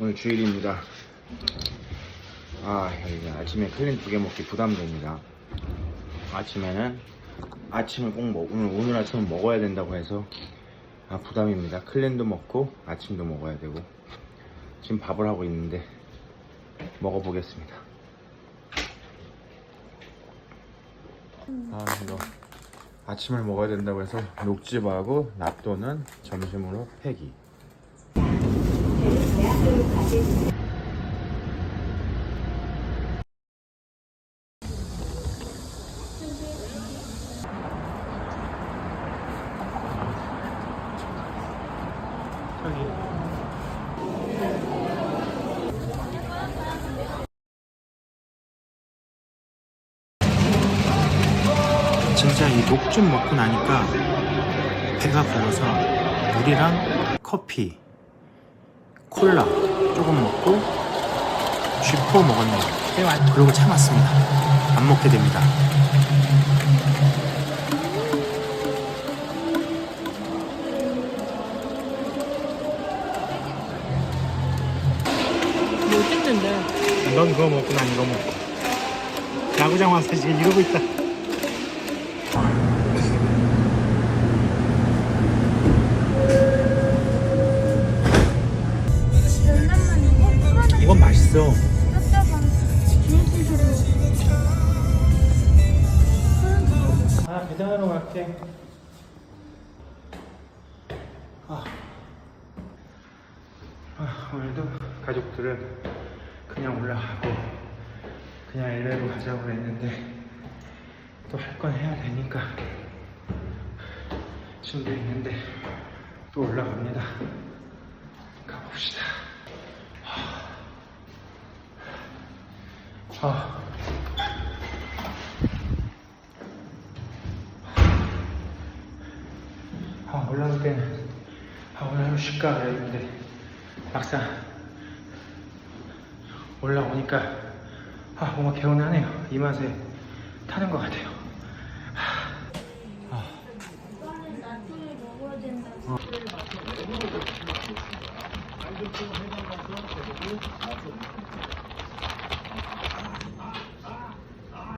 오늘 주일입니다. 아, 이제 아침에 클린 두 개 먹기 부담됩니다. 아침에는 아침을 꼭 먹, 오늘, 오늘 아침은 먹어야 된다고 해서 아, 부담입니다. 클린도 먹고 아침도 먹어야 되고 지금 밥을 하고 있는데 먹어보겠습니다. 아, 이거 아침을 먹어야 된다고 해서 녹즙하고 納豆는 점심으로 폐기. 진짜 이 녹즙 먹고 나니까 배가 불러서 물이랑 커피, 콜라 조금 먹고 쥐포 먹었네요. 그리고 참았습니다. 안 먹게 됩니다. 뭐 찍는데? 넌 그거 먹고 난 이거 먹고. 야구장 와서 지금 이러고 있다. 있어. 아, 배달하러 갈게. 아. 아, 오늘도 가족들은 그냥 올라가고 그냥 LA로 가자고 그랬는데 또 할 건 해야 되니까 준비 있는데 또 올라갑니다. 가봅시다. 아. 아, 올라올 때는 아, 오늘 하루 쉴까 그랬는데 막상 올라오니까 아, 뭔가 개운하네요. 이 맛에 타는 것 같아요. 아, 된다고.